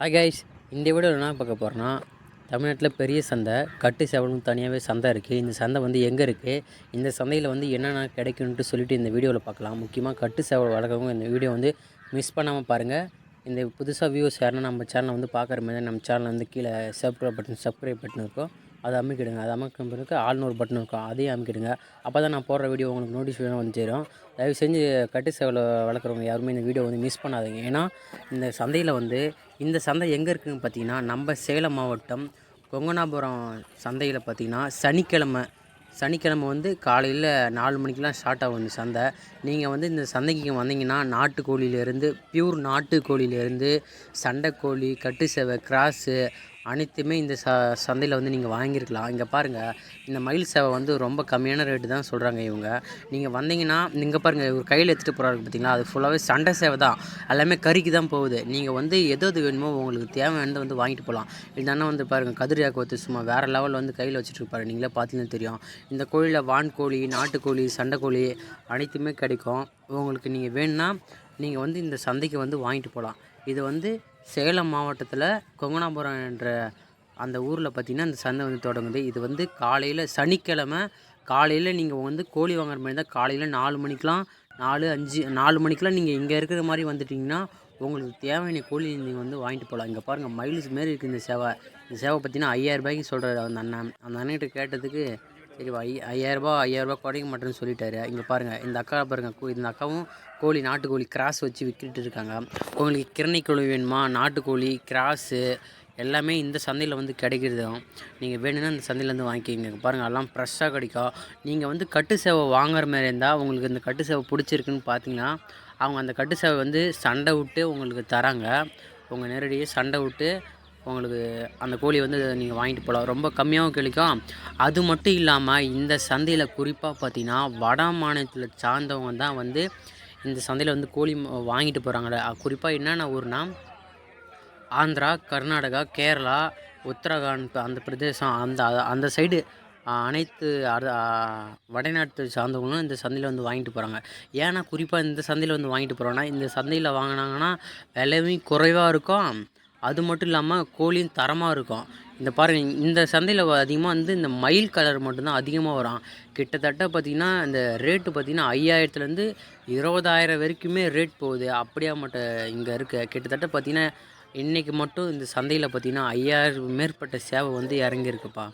Hi guys இந்த வீடியோவில் என்ன பார்க்க போகிறோன்னா தமிழ்நாட்டில் பெரிய சந்தை கட்டு சேவலும் தனியாகவே சந்தை இருக்குது இந்த சந்தை வந்து எங்கே இருக்குது இந்த சந்தையில் வந்து என்னென்ன கிடைக்கும்ன்ட்டு சொல்லிட்டு இந்த வீடியோவில் பார்க்கலாம். முக்கியமாக கட்டு சேவல் வளர்க்குறவங்க இந்த வீடியோ வந்து மிஸ் பண்ணாமல் பாருங்கள் இந்த புதுசாக வியூஸ் யாருன்னா நம்ம சேனலை வந்து பார்க்குற மாதிரி நம்ம சேனலில் வந்து கீழே சப்ஸ்கிரைப் பட்டன் சப்ஸ்கிரைப் பட்டன் இருக்கும். அதை அமைக்கிடுங்க. அது அமைக்கும் பிறகு ஆள்னு ஒரு பட்டன் இருக்கும். அதையும் அமைக்கிடுங்க. அப்போ தான் நான் போடுற வீடியோ உங்களுக்கு நோட்டிஃபிகேஷன் வந்து சேரும். தயவு செஞ்சு கட்டு சேவலை வளர்க்குறவங்க யாருமே இந்த வீடியோ வந்து மிஸ் பண்ணாதீங்க. ஏன்னா இந்த சந்தையில் வந்து இந்த சந்தை எங்கே இருக்குதுன்னு பார்த்தீங்கன்னா நம்ம சேலம் மாவட்டம் கொங்கனாபுரம் சந்தையில் பார்த்தீங்கன்னா சனிக்கிழமை சனிக்கிழமை வந்து காலையில் நாலு மணிக்கெலாம் ஸ்டார்ட் ஆகும் இந்த சந்தை. நீங்கள் வந்து இந்த சந்தைக்கு வந்தீங்கன்னா நாட்டுக்கோழியிலேருந்து பியூர் நாட்டுக்கோழியிலேருந்து சண்டைக்கோழி கட்டு சேவை கிராஸு அனைத்துமே இந்த ச சந்தையில் வந்து நீங்கள் வாங்கியிருக்கலாம். இங்கே பாருங்கள் இந்த மயில் சேவை வந்து ரொம்ப கம்மியான ரேட்டு தான் சொல்கிறாங்க இவங்க. நீங்கள் வந்தீங்கன்னா இங்கே பாருங்கள் ஒரு கையில் எடுத்துகிட்டு போகிறாரு பார்த்தீங்களா அது ஃபுல்லாகவே சண்டை சேவை தான். எல்லாமே கறிக்கு தான் போகுது. நீங்கள் வந்து எது எது வேணுமோ உங்களுக்கு தேவையானதை வந்து வாங்கிட்டு போகலாம் இந்த அண்ணன் வந்து பாருங்கள் கதிரியாக்கு வந்து சும்மா வேறு லெவலில் வந்து கையில் வச்சுட்டு இருப்பாரு. நீங்களே பார்த்தீங்கன்னா தெரியும். இந்த கோழியில் வான்கோழி நாட்டுக்கோழி சண்டைக்கோழி அனைத்துமே கிடைக்கும். உங்களுக்கு நீங்கள் வேணும்னா நீங்கள் வந்து இந்த சந்தைக்கு வந்து வாங்கிட்டு போகலாம் இது வந்து சேலம் மாவட்டத்தில் கொங்கனாபுரம் என்ற அந்த ஊரில் பார்த்திங்கன்னா அந்த சந்தை வந்து தொடங்குது. இது வந்து காலையில் சனிக்கிழமை காலையில் நீங்கள் வந்து கோழி வாங்குற மாதிரி இருந்தால் காலையில் நாலு மணிக்கெலாம் நாலு அஞ்சு நாலு மணிக்கெலாம் நீங்கள் இங்கே இருக்கிற மாதிரி வந்துட்டிங்கன்னா உங்களுக்கு தேவையான கோழி நீங்கள் வந்து வாங்கிட்டு போகலாம் இங்கே பாருங்கள் மைல்ஸ் மாரி இருக்குது இந்த சேவை. இந்த சேவை பார்த்தீங்கன்னா ஐயாயிரரூபாய்க்கு சொல்கிறார் அந்த அண்ணன் அந்த அண்ணன்கிட்ட கேட்டதுக்கு சரி ஐ ஐயாயிரரூபா ஐயாயிரரூபா குறைக்க மாட்டேன்னு சொல்லிட்டாரு. இங்கே பாருங்கள் இந்த அக்கா பாருங்கள் கோ- இந்த அக்காவும் கோழி நாட்டுக்கோழி கிராஸ் வச்சு விற்றுட்டு இருக்காங்க. உங்களுக்கு கிரணை கோழி வேணுமா? நாட்டுக்கோழி கிராஸு எல்லாமே இந்த சந்தையில் வந்து கிடைக்கிறதும் நீங்கள் வேணும்னா இந்த சந்தையிலேருந்து வாங்கிக்கிங்க. பாருங்கள் எல்லாம் ஃப்ரெஷ்ஷாக கிடைக்கும் நீங்கள் வந்து கட்டு சேவை வாங்குற மாதிரி இருந்தால் உங்களுக்கு இந்த கட்டு சேவை பிடிச்சிருக்குன்னு பார்த்தீங்கன்னா அவங்க அந்த கட்டு சேவை வந்து சண்டை விட்டு உங்களுக்கு தராங்க. உங்கள் நேரடியாக சண்டை விட்டு உங்களுக்கு அந்த கோழி வந்து நீங்கள் வாங்கிட்டு போகலாம் ரொம்ப கம்மியாகவும் கிடைக்கும். அது மட்டும் இல்லாமல் இந்த சந்தையில் குறிப்பாக பார்த்தீங்கன்னா வட மாநிலத்தில் சார்ந்தவங்க தான் வந்து இந்த சந்தையில் வந்து கோழி வாங்கிட்டு போகிறாங்களே குறிப்பாக என்னென்ன ஊர்னா ஆந்திரா கர்நாடகா கேரளா உத்தரகாண்ட் அந்த பிரதேசம் அந்த அந்த சைடு அனைத்து வடநாட்டு சார்ந்தவங்களும் இந்த சந்தையில் வந்து வாங்கிட்டு போகிறாங்க ஏன்னா குறிப்பாக இந்த சந்தையில் வந்து வாங்கிட்டு போகிறோன்னா இந்த சந்தையில் வாங்கினாங்கன்னா விலையும் குறைவாக இருக்கும். அது மட்டும் இல்லாமல் கோழியும் தரமாக இருக்கும். இந்த பாருங்க இந்த சந்தையில் அதிகமாக வந்து இந்த மயில் கலர் மட்டும்தான் அதிகமாக வரும். கிட்டத்தட்ட பார்த்திங்கன்னா இந்த ரேட்டு பார்த்திங்கன்னா ஐயாயிரத்துலேருந்து இருபதாயிரம் வரைக்குமே ரேட் போகுது. அப்படியா மட்டும் இங்கே இருக்க. கிட்டத்தட்ட பார்த்திங்கன்னா இன்றைக்கி மட்டும் இந்த சந்தையில் பார்த்திங்கன்னா ஐயாயிரம் மேற்பட்ட சேவை வந்து இறங்கியிருக்குப்பா.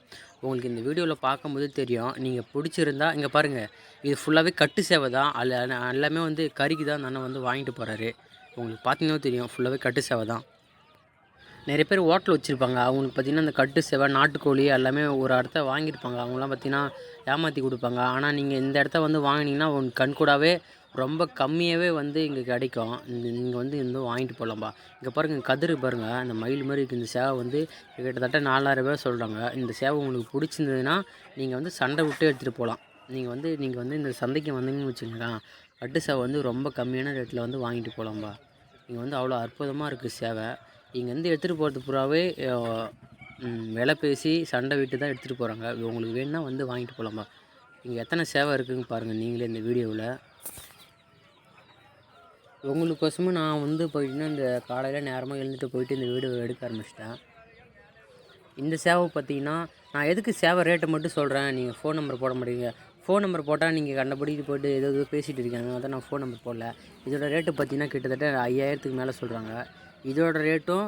உங்களுக்கு இந்த வீடியோவில் பார்க்கும்போது தெரியும். நீங்கள் பிடிச்சிருந்தா இங்கே பாருங்கள் இது ஃபுல்லாகவே கட்டு சேவை தான். அதில் எல்லாமே வந்து கறிக்கு தான் அந்த அண்ணன் வந்து வாங்கிட்டு போகிறாரு உங்களுக்கு பார்த்தீங்கன்னா தெரியும் ஃபுல்லாகவே கட்டு சேவை தான். நிறைய பேர் ஹோட்டல் வச்சுருப்பாங்க. அவங்களுக்கு பார்த்திங்கன்னா இந்த கட்டு சேவை நாட்டுக்கோழி எல்லாமே ஒரு இடத்த வாங்கியிருப்பாங்க. அவங்களாம் பார்த்திங்கன்னா ஏமாற்றி கொடுப்பாங்க. ஆனால் நீங்கள் இந்த இடத்த வந்து வாங்கினீங்கன்னா உன் கண்கூடாவே ரொம்ப கம்மியாகவே வந்து இங்கே கிடைக்கும். நீங்கள் வந்து இந்த வாங்கிட்டு போகலாம்பா இங்கே பாருங்கள் கதிர் பாருங்கள் இந்த மயில் மாதிரி இருக்குது இந்த சேவை வந்து கிட்டத்தட்ட நாலாயிரம் பேர் சொல்கிறாங்க இந்த சேவை உங்களுக்கு பிடிச்சிருந்ததுன்னா நீங்கள் வந்து சண்டை விட்டு எடுத்துகிட்டு போகலாம் நீங்கள் வந்து நீங்கள் வந்து இந்த சந்தைக்கு வந்தீங்கன்னு வச்சுக்கோங்களேன். கட்டு சேவை வந்து ரொம்ப கம்மியான ரேட்டில் வந்து வாங்கிட்டு போகலாம்பா இங்கே வந்து அவ்வளோ அற்புதமாக இருக்குது சேவை. இங்கேருந்து எடுத்துகிட்டு போகிறது பூராவே விலை பேசி சண்டை விட்டு தான் எடுத்துகிட்டு போகிறாங்க. உங்களுக்கு வேணும்னா வந்து வாங்கிட்டு போகலாமா இங்கே எத்தனை சேவை இருக்குதுன்னு பாருங்கள் நீங்களே இந்த வீடியோவில். உங்களுக்கோசமும் நான் வந்து போயிட்டுன்னா இந்த காலையில் நேரமாக எழுந்துட்டு போயிட்டு இந்த வீடியோ எடுக்க ஆரம்பிச்சிட்டேன். இந்த சேவை பார்த்தீங்கன்னா நான் எதுக்கு சேவை ரேட்டை மட்டும் சொல்கிறேன்? நீங்கள் ஃபோன் நம்பர் போட மாட்டீங்க. ஃபோன் நம்பர் போட்டால் நீங்கள் கண்டபடிக்கு போய்ட்டு ஏதோ ஏதோ பேசிகிட்டு இருக்காங்க. அதான் நான் ஃபோன் நம்பர் போடல. இதோட ரேட்டு பார்த்தீங்கன்னா கிட்டத்தட்ட ஐயாயிரத்துக்கு மேலே சொல்கிறாங்க. இதோட ரேட்டும்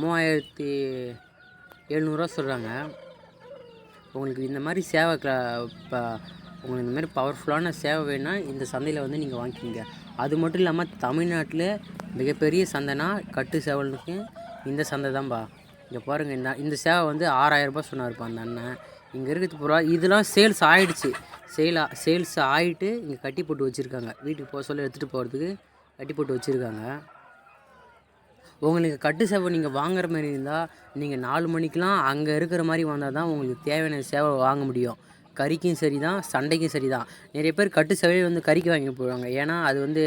மூவாயிரத்தி எழுநூறுவா சொல்கிறாங்க உங்களுக்கு இந்த மாதிரி சேவை க இப்போ உங்களுக்கு இந்த மாதிரி பவர்ஃபுல்லான சேவை வேணால் இந்த சந்தையில் வந்து நீங்கள் வாங்கிக்கிங்க. அது மட்டும் இல்லாமல் தமிழ்நாட்டில் மிகப்பெரிய சந்தைனா கட்டு சேவலுக்கு இந்த சந்தை தான்ப்பா இங்கே பாருங்கள் இந்த இந்த சேவை வந்து ஆறாயிரரூபா சொன்னார்ப்பா அந்த அண்ணன். இங்கே இருக்கிறது பூரா இதெல்லாம் சேல்ஸ் ஆகிடுச்சு சேலா சேல்ஸ் ஆகிட்டு இங்கே கட்டி போட்டு வச்சுருக்காங்க. வீட்டுக்கு போக சொல்ல எடுத்துகிட்டு போகிறதுக்கு கட்டி போட்டு வச்சுருக்காங்க. உங்களுக்கு கட்டு சேவை நீங்கள் வாங்குற மாதிரி இருந்தால் நீங்கள் நாலு மணிக்கெலாம் அங்கே இருக்கிற மாதிரி வந்தால் தான் உங்களுக்கு தேவையான சேவை வாங்க முடியும். கறிக்கும் சரி தான் சண்டைக்கும் சரி தான் நிறைய பேர் கட்டு சேவையை வந்து கறிக்கு வாங்கி போடுவாங்க. ஏன்னா அது வந்து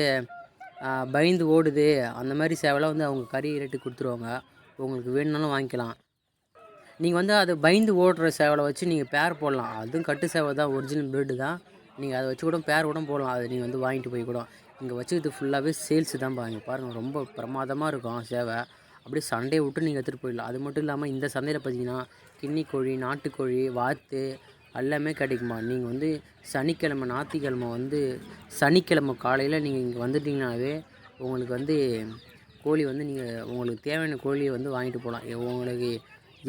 பயந்து ஓடுது. அந்த மாதிரி சேவைலாம் வந்து அவங்க கறி ரேட்டு கொடுத்துருவாங்க. உங்களுக்கு வேணும்னாலும் வாங்கிக்கலாம். நீங்கள் வந்து அது பயந்து ஓடுற சேவலை வச்சு நீங்கள் பேர் போடலாம். அதுவும் கட்டு சேவை தான் ஒரிஜினல் பிரெட்டு தான். நீங்கள் அதை வச்சு கூட பேர் கூட போடலாம். அதை நீங்கள் வந்து வாங்கிட்டு போய் கூட. இங்கே வச்சுக்கிட்டு ஃபுல்லாகவே சேல்ஸு தான் பாருங்க பாருங்கள் ரொம்ப பிரமாதமாக இருக்கும் சேவை. அப்படியே சண்டையை விட்டு நீங்கள் எடுத்துகிட்டு போயிடலாம். அது மட்டும் இல்லாமல் இந்த சந்தையில் பார்த்தீங்கன்னா கின்னி கோழி நாட்டுக்கோழி வாத்து எல்லாமே கிடைக்குமா? நீங்கள் வந்து சனிக்கிழமை ஞாயிற்றுக்கிழமை வந்து சனிக்கிழமை காலையில் நீங்கள் இங்கே வந்துட்டிங்கனாவே உங்களுக்கு வந்து கோழி வந்து நீங்கள் உங்களுக்கு தேவையான கோழியை வந்து வாங்கிட்டு போகலாம். உங்களுக்கு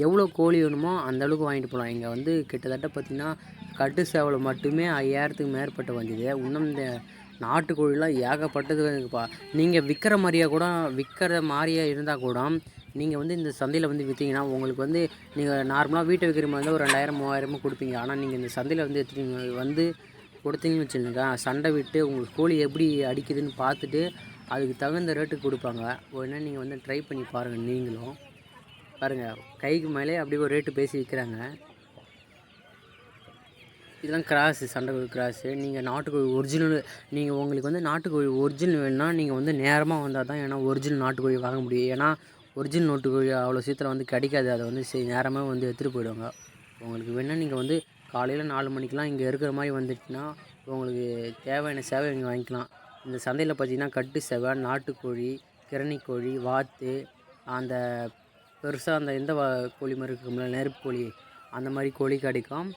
எவ்வளோ கோழி வேணுமோ அந்தளவுக்கு வாங்கிட்டு போகலாம். இங்கே வந்து கிட்டத்தட்ட பார்த்திங்கன்னா கட்டு சேவலை மட்டுமே ஐயாயிரத்துக்கு மேற்பட்ட வந்தது. இன்னும் இந்த நாட்டுக்கோழிலாம் ஏகப்பட்டது இருக்குப்பா. நீங்கள் விற்கிற மாதிரியா கூட விற்கிற மாதிரியா இருந்தால் கூட நீங்கள் வந்து இந்த சந்தையில் வந்து விற்றீங்கன்னா உங்களுக்கு வந்து நீங்கள் நார்மலாக வீட்டை விற்கிற மாதிரி இருந்தால் ஒரு ரெண்டாயிரம் மூவாயிரமோ கொடுப்பீங்க. ஆனால் நீங்கள் இந்த சந்தையில் வந்து எடுத்துட்டீங்க வந்து கொடுத்தீங்கன்னு வச்சுருங்க சண்டை விட்டு உங்களுக்கு கோழி எப்படி அடிக்குதுன்னு பார்த்துட்டு அதுக்கு தகுந்த ரேட்டுக்கு கொடுப்பாங்க. உடனே நீங்கள் வந்து ட்ரை பண்ணி பாருங்கள் நீங்களும். பாருங்கள் கைக்கு மேலே அப்படியே ஒரு ரேட்டு பேசி விற்கிறாங்க இதெல்லாம் கிராஸு சண்டைக்கோழி கிராஸு நீங்கள் நாட்டுக்கோழி ஒரிஜினல் நீங்கள் உங்களுக்கு வந்து நாட்டுக்கோழி ஒரிஜினல் வேணும்னா நீங்கள் வந்து நேரமாக வந்தால் தான் ஏன்னா ஒரிஜினல் நாட்டுக்கோழி வாங்க முடியும். ஏன்னா ஒரிஜினல் நாட்டுக்கோழி அவ்வளோ சீக்கிரம் வந்து கிடைக்காது. அதை வந்து சரி நேரமாக வந்து எடுத்துகிட்டு போயிடுவாங்க. உங்களுக்கு வேணால் நீங்கள் வந்து காலையில் நாலு மணிக்கெலாம் இங்கே இருக்கிற மாதிரி வந்துட்டுனா உங்களுக்கு தேவையான சேவை நீங்கள் வாங்கிக்கலாம். இந்த சந்தையில் பார்த்தீங்கன்னா கட்டு சேவை நாட்டுக்கோழி கிரணிக்கோழி வாத்து அந்த பெருசாக அந்த எந்த கோழி மாதிரி இருக்கும்ல நெருப்பு கோழி அந்த மாதிரி கோழி கிடைக்கும்.